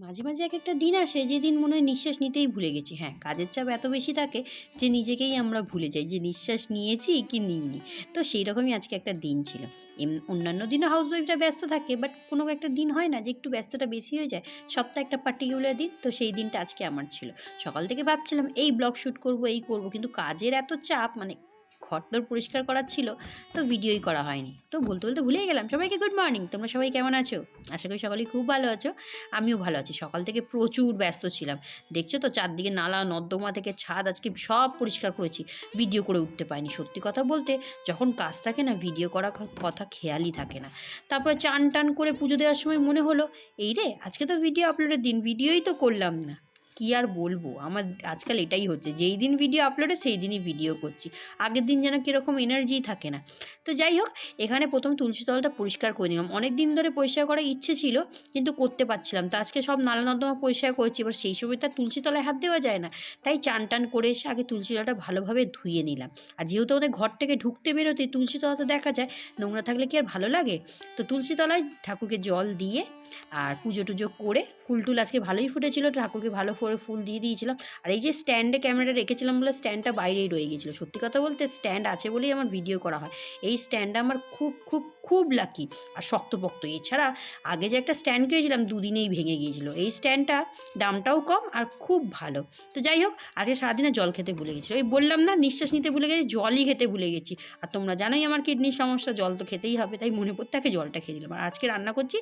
মাঝে, মাঝে এক একটা দিন আসে যেদিন মনে হয় নিঃশ্বাস নিতেই ভুলে গেছি। হ্যাঁ, কাজের চাপ এত বেশি থাকে যে নিজেকেই আমরা ভুলে যাই যে নিঃশ্বাস নিয়েছি কি নিইনি। তো সেই রকমই আজকে একটা দিন ছিল। অন্যান্য দিনে হাউসওয়াইফরা ব্যস্ত থাকে বাট কোনো একটা দিন হয় না যে একটু ব্যস্ততা বেশি হয়ে যায়। সপ্তাহে একটা পার্টিকুলার দিন তো সেই দিনটা আজকে আমার ছিল। সকাল থেকে ভাবছিলাম এই ব্লগ শ্যুট করব, এই করব কিন্তু কাজের এত চাপ মানে ঘরদোর পরিষ্কার করার ছিল তো ভিডিওই করা হয়নি। তো বলতে, বলতে ভুলেই গেলাম। সবাইকে গুড মর্নিং। তোমরা সবাই কেমন আছো? আশা করি সকলেই খুব ভালো আছো। আমিও ভালো আছি। সকাল থেকে প্রচুর ব্যস্ত ছিলাম। দেখছ তো চারদিকে নালা নর্দমা থেকে ছাদ আজকে সব পরিষ্কার করেছি। ভিডিও করে উঠতে পারিনি। সত্যি কথা বলতে যখন কাজ থাকে না ভিডিও করা কথা খেয়ালই থাকে না। তারপরে চান টান করে পুজো দেওয়ার সময় মনে হলো, এই রে আজকে তো ভিডিও আপলোডের দিন ভিডিওই তো করলাম না। কি আর বলব? আমার আজকাল এটাই হচ্ছে। যেই দিন ভিডিও আপলোডে সেই দিনই ভিডিও করছি। আগের দিন যেন কীরকম এনার্জিই থাকে না। তো যাই হোক, এখানে প্রথম তুলসী তলাটা পরিষ্কার করে নিলাম। অনেক দিন ধরে পরিষ্কার করার ইচ্ছে ছিল, কিন্তু করতে পারছিলাম। তো আজকে সব নালা নর্দমা পরিষ্কার করেছি। এবার সেই সময় তো আর তুলসী তলায় হাত দেওয়া যায় না। তাই চান টান করে এসে আগে তুলসী তলাটা ভালোভাবে ধুয়ে নিলাম। আর যেহেতু আমাদের ঘর থেকে ঢুকতে বেরোতে তুলসী তলা তো দেখা যায়। নোংরা থাকলে কি আর ভালো লাগে? তো তুলসী তলায় ঠাকুরকে জল দিয়ে আর পুজো টুজো করে ফুল টুল আজকে ভালোই ফুটেছিল। ঠাকুরকে ভালো করে ফুল দিয়ে দিয়েছিলাম। আর এই যে স্ট্যান্ডে ক্যামেরাটা রেখেছিলাম বলে স্ট্যান্ডটা বাইরেই রয়ে গিয়েছিল। সত্যি কথা বলতে স্ট্যান্ড আছে বলেই আমার ভিডিও করা হয়। এই স্ট্যান্ডটা আমার খুব, খুব, খুব লাকি আর শক্তপোক্ত। এছাড়া আগে যে একটা স্ট্যান্ড কিনেছিলাম দুদিনেই ভেঙে গিয়েছিল। এই স্ট্যান্ডটা দামটাও কম আর খুব ভালো। তো যাই হোক আজকে সারাদিনে জল খেতে ভুলে গেছি। ওই বললাম না নিঃশ্বাস নিতে ভুলে গেছি, জলই খেতে ভুলে গেছি। আর তোমরা জানোই আমার কিডনির সমস্যা জল তো খেতেই হবে। তাই মনে পড়তে আগে জলটা খেয়ে দিলাম আর আজকে রান্না করছি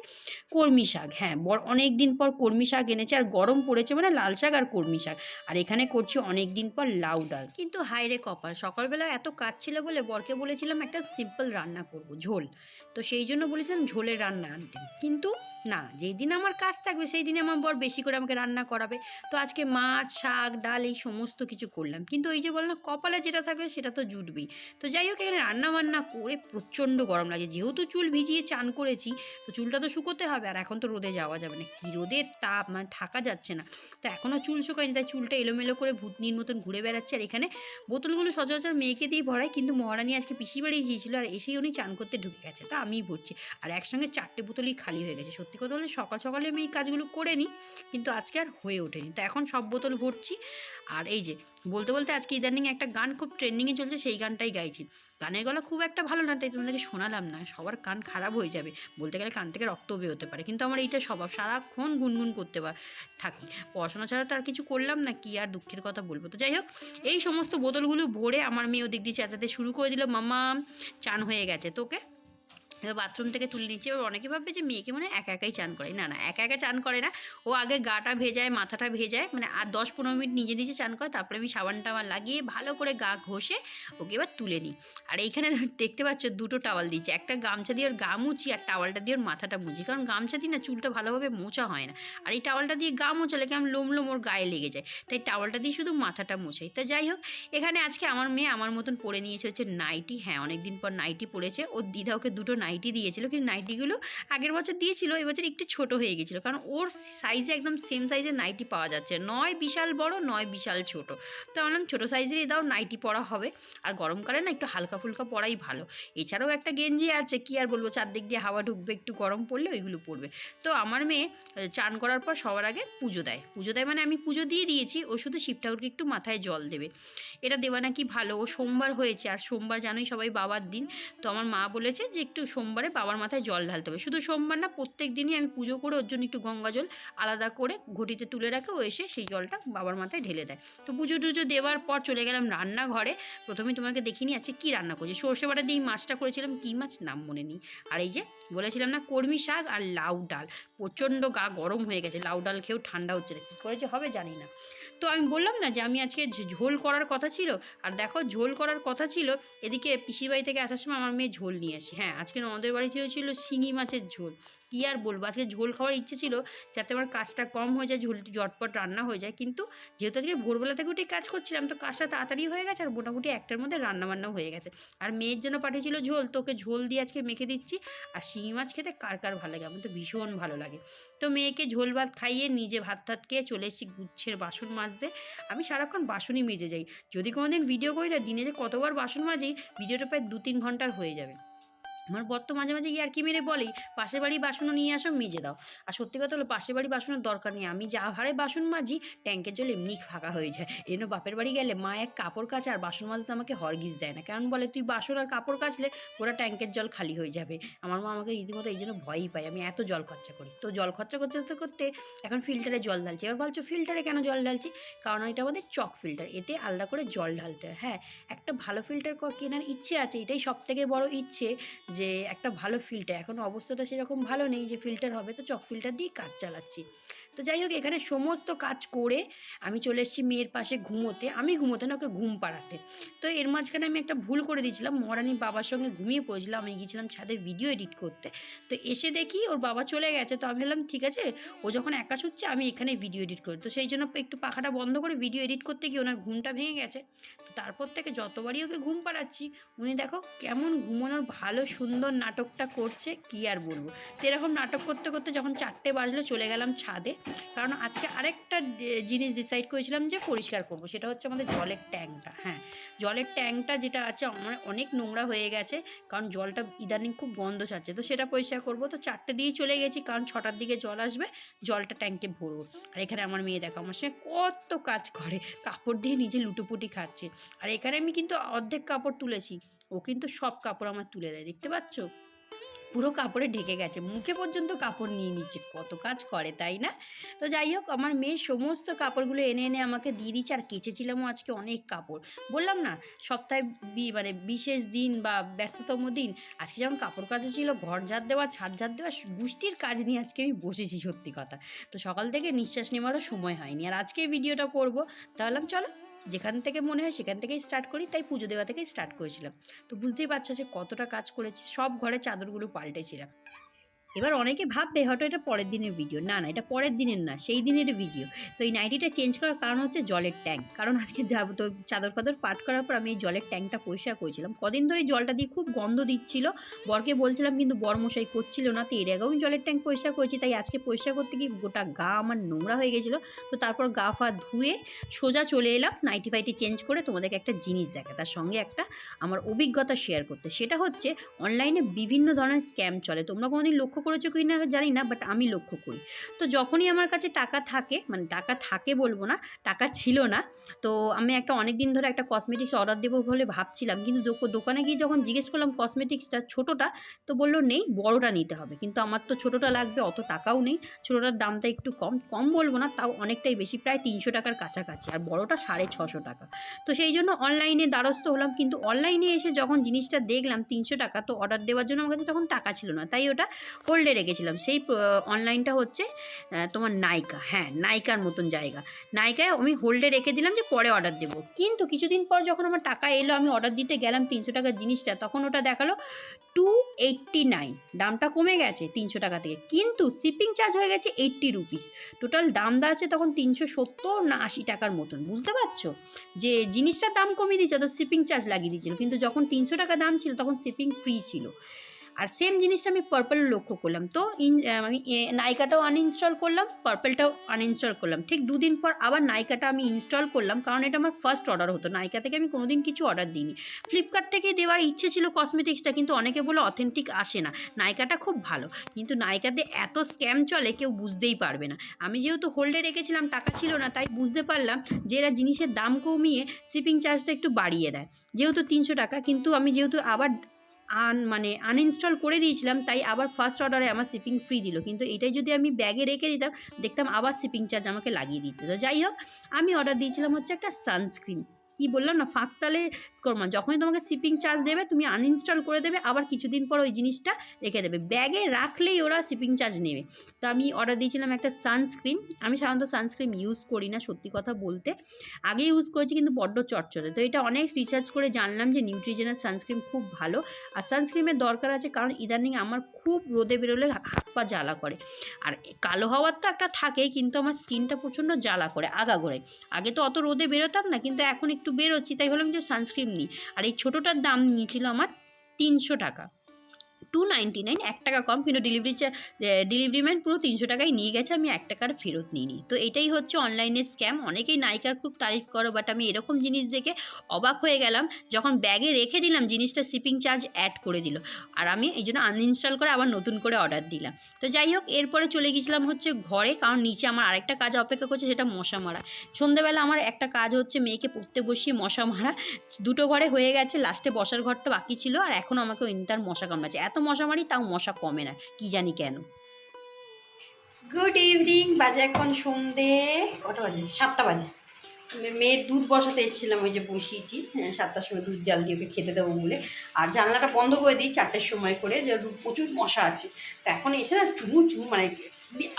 কলমি শাক। হ্যাঁ, বর অনেক দিন পর কলমি শাক এনেছে আর গরম পড়েছে মানে লাল শাক আর কলমি শাক। আর এখানে করছি অনেক দিন পর লাউ ডাল। কিন্তু হায় রে কপাল সকালবেলা এত কাজ ছিল বলে বরকে বলেছিলাম একটা সিম্পল রান্না করব ঝোল। তো সেই জন্য বলেছিলাম ঝোলের রান্না আনতে। কিন্তু না যেই দিন আমার কাজ থাকবে সেই দিনে আমার বর বেশি করে আমাকে রান্না করাবে। তো আজকে মাছ, শাক, ডাল এই সমস্ত কিছু করলাম। কিন্তু ওই যে বললাম কপালে যেটা থাকবে সেটা তো জুটবেই। তো যাই হোক এখানে রান্না-বান্না করে প্রচণ্ড গরম লাগে। যেহেতু চুল ভিজিয়ে চান করেছি তো চুলটা তো শুকোতে হবে আর এখন তো রোদে যাওয়া যাবে না। কি রোদের তাপ মানে থাকা যাচ্ছে না। তো এখনও চুল শুকায়নি, তাই চুলটা এলোমেলো করে ভূতনির মতন ঘুরে বেড়াচ্ছে। আর এখানে বোতলগুলো সচরাচর মেয়েকে দিয়ে ভরায়, কিন্তু মহারানী আজকে পিসি বাড়ি গিয়েছিল আর এসেই উনি চান করতে ঢুকে গেছে, তা আমিই ভরছি আর একসঙ্গে চারটে বোতলই খালি হয়ে গেছে। সত্যি কথা বলতে সকাল সকালে আমি এই কাজগুলো করে নিই, কিন্তু আজকে আর হয়ে ওঠেনি। তো এখন সব বোতল ভরছি আর এই যে, বলতে বলতে আজকে ইদানিং একটা গান খুব ট্রেন্ডিংয়ে চলছে, সেই গানটাই গাইছি। গানের গলা খুব একটা ভালো না, তাই তোমাদেরকে শোনালাম না। সবার কান খারাপ হয়ে যাবে। বলতে গেলে কান থেকে রক্ত বেরোতে পারে। কিন্তু আমার এইটা স্বভাব, সারাক্ষণ গুনগুন করতে থাকি। পড়াশোনা ছাড়া তো আর কিছু করলাম না, কি আর দুঃখের কথা বলব। তো যাই হোক, এই সমস্ত বোতলগুলো ভরে আমার মেয়ে ওদিক দিয়ে চেঁচাতে শুরু করে দিল মামা চান হয়ে গেছে, তোকে? বাথরুম থেকে তুলে নিচ্ছে। এবার অনেকে ভাববে যে মেয়েকে মানে একা একাই চান করে। না না, একা একা চান করে না। ও আগে গাটা ভেজায়, মাথাটা ভেজায় মানে আর দশ পনেরো মিনিট নিজে নিজে চান করে, তারপরে আমি সাবান টাবান লাগিয়ে ভালো করে গা ঘষে ওকে এবার তুলে নিই। আর এইখানে দেখতে পাচ্ছ দুটো টাওয়াল দিয়েছে। একটা গামছা দিয়ে ওর গা মুছি, আর টাওয়ালটা দিয়ে ওর মাথাটা মুছি। কারণ গামছা দিয়ে না চুলটা ভালোভাবে মোছা হয় না। আর এই টাওয়ালটা দিয়ে গা মোছালে কেমন লোম লোম ওর গায়ে লেগে যায়। তাই টাওয়ালটা দিয়ে শুধু মাথাটা মোছাই। তা যাই হোক, এখানে আজকে আমার মেয়ে আমার মতন পরে নিয়েছে হচ্ছে নাইটি হ্যাঁ অনেক দিন পর নাইটি পরেছে। ওর দিদা ওকে দুটো নাইটি দিয়েছিল। কিন্তু নাইটিগুলো আগের বছর দিয়েছিল এবছর একটু ছোট হয়ে গেছিল। কারণ ওর সাইজে একদম সেম সাইজের নাইটি পাওয়া যাচ্ছে। নয় বিশাল বড়, নয় বিশাল ছোট। তো বললাম, ছোটো সাইজেরই দাও নাইটি পরা হবে। আর গরমকালে না একটু হালকা ফুলকা পরাই ভালো। এছাড়াও একটা গেঞ্জি আছে, কি আর বলব, চারদিক দিয়ে হাওয়া ঢুকবে, একটু গরম পড়লে ওইগুলো পড়বে তো আমার মেয়ে চান করার পর সবার আগে পুজো দেয়। পুজো দেয় মানে আমি পুজো দিয়ে দিয়েছি, ও শুধু শিব ঠাকুরকে একটু মাথায় জল দেবে। এটা দেওয়া নাকি ভালো, ও সোমবার হয়েছে, আর সোমবার জানোই সবাই বাবার দিন। তো আমার মা বলেছে যে একটু সোমবারে বাবার মাথায় জল ঢালতে হবে। শুধু সোমবার না, প্রত্যেক দিনই আমি পুজো করে ওর জন্য একটু গঙ্গা জল আলাদা করে ঘটিতে তুলে রাখে। ও এসে সেই জলটা বাবার মাথায় ঢেলে দেয়। তো পুজো টুজো দেওয়ার পর চলে গেলাম রান্নাঘরে। প্রথমে তোমাকে দেখিনি আছে কি রান্না করছি? সর্ষে বাটা দিয়ে মাছটা করেছিলাম, কী মাছ? নাম মনে নেই। আর এই যে বলেছিলাম না কর্মী শাক আর লাউ ডাল। প্রচণ্ড গা গরম হয়ে গেছে, লাউ ডাল খেয়েও ঠান্ডা হচ্ছে না। কী করে যে হবে জানি না। তো আমি বললাম না যে আমি আজকে ঝোল করার কথা ছিল। আর দেখো ঝোল করার কথা ছিল, এদিকে পিসির বাড়ি থেকে আসার সময় আমার মেয়ে ঝোল নিয়ে আসি। হ্যাঁ আজকে আমাদের বাড়িতে হয়েছিল শিঙি মাছের ঝোল। কী আর বলব? আজকে ঝোল খাওয়ার ইচ্ছে ছিল যাতে আমার কাজটা কম হয়ে যায়, ঝোলটি জটপট রান্না হয়ে যায়। কিন্তু যেহেতু আজকে ভোরবেলা থেকে উঠে কাজ করছিলাম, তো কাজটা তাড়াতাড়ি হয়ে গেছে আর মোটামুটি একটার মধ্যে রান্নাবান্নাও হয়ে গেছে। আর মেয়ের জন্য পাঠিয়েছিল ঝোল তোকে ঝোল দিয়ে আজকে মেখে দিচ্ছি। আর শিঙি মাছ খেতে কার কার ভালো লাগে? আমার তো ভীষণ ভালো লাগে। তো মেয়েকে ঝোল ভাত খাইয়ে নিজে ভাত টাত খেয়ে চলে এসেছি গুচ্ছের বাসন মাজতে। আমি সারাক্ষণ বাসনই মেজে যাই। যদি কোনো দিন ভিডিও করি না, দিনে যে কতবার বাসন মাজি ভিডিওটা প্রায় দু তিন ঘণ্টার হয়ে যাবে। আমার বর তো মাঝে মাঝে ইয়ার্কি মেরে বলেই, পাশের বাড়ি বাসনও নিয়ে আসো, মেজে দাও। আর সত্যি কথা হলো, পাশের বাড়ি বাসনের দরকার নেই। আমি যা হারে বাসন মাজি, ট্যাঙ্কের জল এমনি ফাঁকা হয়ে যায়। জন্য বাপের বাড়ি গেলে মা এক কাপড় কাচে আর বাসন মাজতে আমাকে হরগিজ দেয় না। কারণ বলে, তুই বাসন আর কাপড় কাচলে পুরো ট্যাঙ্কের জল খালি হয়ে যাবে। আমার মা আমাকে রীতিমতো এই জন্য ভয়ই পায়। আমি এত জল খরচা করি। তো জল খরচা করতে করতে করতে এখন ফিল্টারে জল ঢালছি। এবার বলছো ফিল্টারে কেন জল ঢালছি? কারণ এটা আমাদের চক ফিল্টার। এতে আলাদা করে জল ঢালতে হয়। হ্যাঁ একটা ভালো ফিল্টার কেনার ইচ্ছে আছে। এটাই সব থেকে বড় ইচ্ছে যে একটা ভালো ফিল্টার এখন অবস্থাটা সেরকম ভালো নেই যে ফিল্টার হবে, তো চক ফিল্টার দিয়ে কাজ চালাচ্ছি। তো যাই হোক, এখানে সমস্ত কাজ করে আমি চলে এসেছি মেয়ের পাশে ঘুমোতে। আমি ঘুমোতে না, ওকে ঘুম পাড়াতে। তো এর মাঝখানে আমি একটা ভুল করে দিয়েছিলাম। মরানি বাবার সঙ্গে ঘুমিয়ে পড়েছিলাম। আমি গিয়েছিলাম ছাদে ভিডিও এডিট করতে। তো এসে দেখি ওর বাবা চলে গেছে। তো আমি ভাবলাম ঠিক আছে, ও যখন একা শুচ্ছে, আমি এখানে ভিডিও এডিট করি। তো সেই জন্য একটু পাখাটা বন্ধ করে ভিডিও এডিট করতে গিয়ে ওনার ঘুমটা ভেঙে গেছে। তো তারপর থেকে যতবারই ওকে ঘুম পাড়াচ্ছি, উনি দেখো কেমন ঘুমানোর ভালো সুন্দর নাটকটা করছে, কি আর বলব। তো এরকম নাটক করতে করতে যখন চারটে বাজলো, চলে গেলাম ছাদে। কারণ আজকে আরেকটা জিনিস ডিসাইড করেছিলাম যে পরিষ্কার করব, সেটা হচ্ছে আমাদের জলের ট্যাঙ্কটা হ্যাঁ জলের ট্যাঙ্কটা যেটা আছে আমার অনেক নোংরা হয়ে গেছে, কারণ জলটা ইদানিং খুব গন্ধ ছাড়ছে। তো সেটা পরিষ্কার করব। তো চারটে দিয়ে চলে গেছি, কারণ ছটার দিকে জল আসবে, জলটা ট্যাঙ্কে ভরবো। আর এখানে আমার মেয়ে দেখো, আমার সঙ্গে কত কাজ করে, কাপড় দিয়ে নিজে লুটোপুটি খাচ্ছে। আর এখানে আমি কিন্তু অর্ধেক কাপড় তুলেছি, ও কিন্তু সব কাপড় আমার তুলে দেয়, দেখতে পাচ্ছ? পুরো কাপড়ে ঢেকে গেছে। মুখে পর্যন্ত কাপড় নিয়ে নিচ্ছে। কত কাজ করে, তাই না? তো যাই হোক, আমার মেয়ে সমস্ত কাপড়গুলো এনে এনে আমাকে দিয়ে দিচ্ছে আর কেচেছিলামও আজকে অনেক কাপড়। বললাম না, সপ্তাহে বি- মানে বিশেষ দিন বা ব্যস্ততম দিন, আজকে যেমন কাপড় কাচা ছিল, ঘর ঝাড় দেওয়া, ছাদ ঝাড় দেওয়া গুষ্টির কাজ নিয়ে আজকে আমি বসেছি সত্যি কথা। তো সকাল থেকে নিঃশ্বাস নেওয়ারও সময় হয়নি। আর আজকে ভিডিওটা করব। তাহলে চলো। যেখান থেকে মনে হয় সেখান থেকেই স্টার্ট করি, তাই পুজো দেওয়া থেকেই স্টার্ট করেছিলাম। তো বুঝতেই পারছ যে কতটা কাজ করেছি, সব ঘরে চাদরগুলো পাল্টেছিলাম। এবার অনেকে ভাববে হয়তো এটা পরের দিনের ভিডিও না না, এটা পরের দিনের না, সেই দিনের ভিডিও তো এই নাইটিটা চেঞ্জ করার কারণ হচ্ছে জলের ট্যাঙ্ক কারণ আজকে যাব তো চাদর ফাদর পাট করার পর আমি এই জলের ট্যাঙ্কটা পরিষ্কার করেছিলাম। কদিন ধরে জলটা দিয়ে খুব গন্ধ দিচ্ছিল। বরকে বলছিলাম, কিন্তু বর মশাই করছিল না তো, এর আগেও আমি জলের ট্যাঙ্ক পরিষ্কার করেছি। তাই আজকে পরিষ্কার করতে গিয়ে গোটা গা আমার নোংরা হয়ে গেছিল। তো তারপর গা ফা ধুয়ে সোজা চলে এলাম। নাইটি ফাইটি চেঞ্জ করে তোমাদেরকে একটা জিনিস দেখা তার সঙ্গে একটা আমার অভিজ্ঞতা শেয়ার করতে। সেটা হচ্ছে অনলাইনে বিভিন্ন ধরনের স্ক্যাম চলে। তোমরা কোনোদিন লক্ষ্য করেছ কি না জানি না বাট আমি লক্ষ্য করি। তো যখনই আমার কাছে টাকা থাকে মানে টাকা থাকে বলব না, টাকা ছিল না, তো আমি একটা অনেক দিন ধরে একটা কসমেটিক্স অর্ডার দেবো বলে ভাবছিলাম, কিন্তু দোক- দোকানে গিয়ে যখন জিজ্ঞেস করলাম কসমেটিক্সটা ছোটোটা, তো বলল, নেই, বড়োটা নিতে হবে। কিন্তু আমার তো ছোটোটা লাগবে, অত টাকাও নেই, ছোটোটার দামটা একটু কম কম বলব না, তাও অনেকটাই বেশি, প্রায় তিনশো টাকার কাছাকাছি, আর বড়োটা সাড়ে ছশো টাকা। তো সেই জন্য অনলাইনে দ্বারস্থ হলাম, কিন্তু অনলাইনে এসে যখন জিনিসটা দেখলাম, তিনশো টাকা, তো অর্ডার দেওয়ার জন্য আমার কাছে তখন টাকা ছিল না, তাই ওটা হোল্ডে রেখেছিলাম। সেই অনলাইনটা হচ্ছে তোমার নাইকা। হ্যাঁ নাইকার মতন জায়গা। নাইকায় আমি হোল্ডে রেখে দিলাম যে পরে অর্ডার দেবো। কিন্তু কিছুদিন পর যখন আমার টাকা এলো, আমি অর্ডার দিতে গেলাম তিনশো টাকার জিনিসটা, তখন ওটা দেখাল টু এইট্টি নাইন দামটা কমে গেছে তিনশো টাকা থেকে। কিন্তু শিপিং চার্জ হয়ে গেছে এইট্টি রুপিস টোটাল দাম দাঁড়াচ্ছে তখন তিনশো সত্তর না আশি টাকার মতন। বুঝতে পারছ? যে জিনিসটার দাম কমিয়ে দিচ্ছে তো শিপিং চার্জ লাগিয়ে দিয়েছিল। কিন্তু যখন তিনশো টাকা দাম ছিল, তখন শিপিং ফ্রি ছিল। আর সেম জিনিসটা আমি পার্পল লক্ষ্য করলাম। তো ইন আমি নাইকাটাও আনইনস্টল করলাম পার্পলটাও আনইনস্টল করলাম। ঠিক দুদিন পর আবার নাইকাটা আমি ইনস্টল করলাম, কারণ এটা আমার ফার্স্ট অর্ডার হতো। নাইকা থেকে আমি কোনোদিন কিছু অর্ডার দিইনি। ফ্লিপকার্ট থেকে দেওয়ার ইচ্ছে ছিল কসমেটিক্সটা কিন্তু অনেকে বলে অথেন্টিক আসে না। নাইকাটা খুব ভালো, কিন্তু নাইকাতে এত স্ক্যাম চলে, কেউ বুঝতেই পারবে না। আমি যেহেতু হোল্ডে রেখেছিলাম, টাকা ছিল না, তাই বুঝতে পারলাম যে এরা জিনিসের দাম কমিয়ে শিপিং চার্জটা একটু বাড়িয়ে দেয়। যেহেতু তিনশো টাকা, কিন্তু আমি যেহেতু আবার আন মানে আনইনস্টল করে দিয়েছিলাম, তাই আবার ফার্স্ট অর্ডারে আমার শিপিং ফ্রি দিল। কিন্তু এটাই যদি আমি ব্যাগে রেখে দিতাম, দেখতাম আবার শিপিং চার্জ আমাকে লাগিয়ে দিত। তো যাই হোক, আমি অর্ডার দিয়েছিলাম হচ্ছে একটা সানস্ক্রিন কি বললাম না, ফাঁক তালে স্কোরমা যখনই তোমাকে শিপিং চার্জ দেবে, তুমি আনইনস্টল করে দেবে, আবার কিছুদিন পর ওই জিনিসটা রেখে দেবে। ব্যাগে রাখলেই ওরা শিপিং চার্জ নেবে। তো আমি অর্ডার দিয়েছিলাম একটা সানস্ক্রিন আমি সাধারণত সানস্ক্রিন ইউজ করি না, সত্যি কথা বলতে। আগে ইউজ করেছি কিন্তু বড্ড চটচটে। তো এটা অনেক রিসার্চ করে জানলাম যে নিউট্রিজেনের সানস্ক্রিন খুব ভালো। আর সানস্ক্রিনের দরকার আছে কারণ ইদানিং আমার খুব রোদে বেরোলে হাত পা জ্বালা করে। আর কালো হওয়ার তো একটা থাকেই কিন্তু আমার স্কিনটা প্রচণ্ড জ্বালা করে, আগা করে। আগে তো অত রোদে বেরোতাম না, কিন্তু এখন একটু বেরোচ্ছি তাই হলাম যে সানস্ক্রিন নিই। আর এই ছোটোটার দাম নিয়েছিল আমার তিনশো টাকা। টু নাইনটি নাইন এক টাকা কম, কিন্তু ডেলিভারি ডেলিভারি ম্যান পুরো তিনশো টাকায় নিয়ে গেছে, আমি এক টাকার ফেরত নিইনি। তো এটাই হচ্ছে অনলাইনে স্ক্যাম অনেকেই নায়িকার খুব তারিফ করো বাট আমি এরকম জিনিস দেখে অবাক হয়ে গেলাম, যখন ব্যাগে রেখে দিলাম, জিনিসটা শিপিং চার্জ অ্যাড করে দিল। আর আমি এই জন্য আনইনস্টল করে আবার নতুন করে অর্ডার দিলাম। তো যাই হোক, এরপরে চলে গেছিলাম হচ্ছে ঘরে, কারণ নিচে আমার আরেকটা কাজ অপেক্ষা করছে, সেটা মশা মারা। সন্ধ্যেবেলা আমার একটা কাজ হচ্ছে মেয়েকে পড়তে বসিয়ে মশা মারা। দুটো ঘরে হয়ে গেছে লাস্টে বসার ঘরটা বাকি ছিল, আর এখন আমাকে তার মশা কামড়াচ্ছে। এত মশা মারি তাও মশা কমে না। কি জানি কেন। গুড ইভিনিং বাজে এখন সন্ধে কটা বাজে? সাতটা বাজে। মেয়ের দুধ বসাতে এসেছিলাম ওই যে বসিয়েছি। হ্যাঁ, সাতটার সময় দুধ জাল দিয়ে ওকে খেতে দেবো বলে। আর জানলাটা বন্ধ করে দিই চারটের সময় করে যে প্রচুর মশা আছে। তো এখন এসে না চুমু চুমু মানে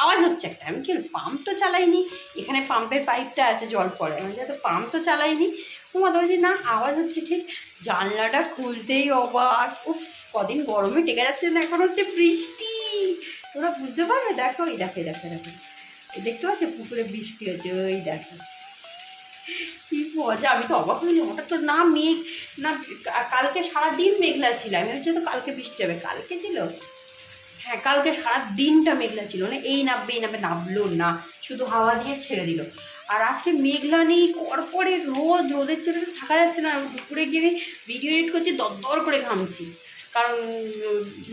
আওয়াজ হচ্ছে একটা। আমি কি পাম্প তো চালাইনি এখানে পাম্পের পাইপটা আছে জল পড়ে। আমি তো পাম্প তো চালাইনি তোমার বলছি না আওয়াজ হচ্ছে ঠিক জানলাটা খুলতেই অবাক। উফ, কদিন গরমে টেকে যাচ্ছে না, এখন হচ্ছে বৃষ্টি। তোমরা বুঝতে পারবে? দেখো, এই দেখো দেখো দেখো। দেখতে পাচ্ছ? পুকুরে বৃষ্টি হচ্ছে, ওই দেখো। কি মজা, আমি তো অবাক হইনি হঠাৎ তো না মেঘ, না, কালকে সারাদিন মেঘলা ছিল। আমি হচ্ছে তো কালকে বৃষ্টি হবে। কালকে ছিল? হ্যাঁ কালকে সারা দিনটা মেঘলা ছিল। মানে এই নামবে এই নামবে নামলো না। শুধু হাওয়া দিয়ে ছেড়ে দিল। আর আজকে মেঘলা নেই, কড়কড়ে রোদ, রোদের তো থাকা যাচ্ছে না। দুপুরে গিয়ে আমি ভিডিও এডিট করছি, দরদর করে ঘামছি। কারণ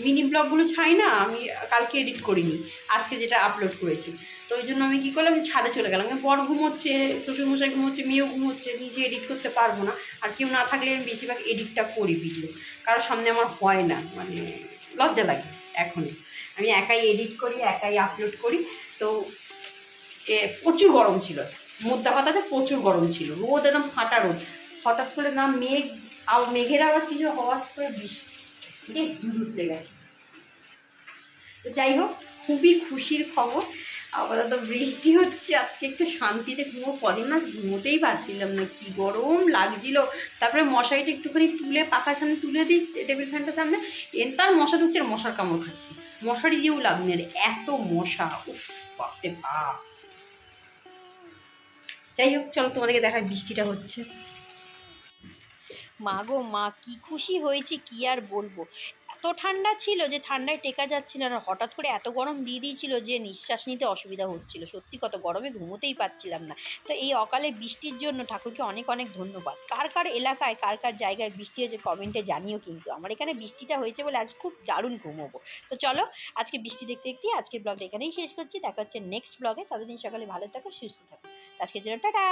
মিনি ব্লগগুলো ছাই না, আমি কালকে এডিট করিনি। আজকে যেটা আপলোড করেছি। তো ওই জন্য আমি কী করলাম আমি ছাদে চলে গেলাম। বর ঘুমোচ্ছে, শ্বশুরমশাই ঘুমোচ্ছে, মেয়েও ঘুমোচ্ছে, নিজে এডিট করতে পারব না। আর কেউ না থাকলে আমি বেশিরভাগ এডিটটা করি ভিডিও কারোর সামনে আমার হয় না। মানে লজ্জা লাগে এখন আমি একাই এডিট করি, একাই আপলোড করি। তো প্রচুর গরম ছিল। মোদ্দা কথা হচ্ছে প্রচুর গরম ছিল। রোদ একদম ফাটা রোদ। হঠাৎ করে না মেঘ আর মেঘের আবার কিছু হওয়ার করে বৃষ্টি উঠলে গেছে। তো যাই হোক, খুবই খুশির খবর। আপাতত বৃষ্টি হচ্ছে, আজকে একটু শান্তিতে ঘুমো। কদিন না ঘুমোতেই পারছিলাম না, কি গরম লাগছিল। তারপরে মশারিটা একটুখানি তুলে, পাখার সামনে তুলে দিই, টেবিল ফ্যানটার সামনে। তার মশা ঢুকছে মশার কামড় খাচ্ছি। মশারি দিয়েও লাভ নেই এত মশা, উফ, বাপরে বাপ। যাই হোক, চলো তোমাদেরকে দেখায় বৃষ্টিটা হচ্ছে। মা গো, মা, কি খুশি হয়েছে, কি আর বলব? ঠান্ডা ছিল যে ঠান্ডায় টেকা যাচ্ছিল না। হঠাৎ করে এত গরম দিয়ে দিয়েছিল যে নিঃশ্বাস নিতে অসুবিধা হচ্ছিল। সত্যি কত গরমে ঘুমোতেই পাচ্ছিলাম না। তো এই অকালে বৃষ্টির জন্য ঠাকুরকে অনেক অনেক ধন্যবাদ। কার কার এলাকায়, কার কার জায়গায় বৃষ্টি হয়েছে কমেন্টে জানিও কিন্তু। আমার এখানে বৃষ্টিটা হয়েছে বলে আজ খুব দারুণ ঘুমোবো। তো চলো আজকে বৃষ্টি দেখতে দেখতে আজকের ব্লগটা এখানেই শেষ করছি। দেখা হচ্ছে নেক্সট ব্লগে। ততদিন সকালে ভালো থাকো, সুস্থ থাকো। আজকের জন্য টাটা!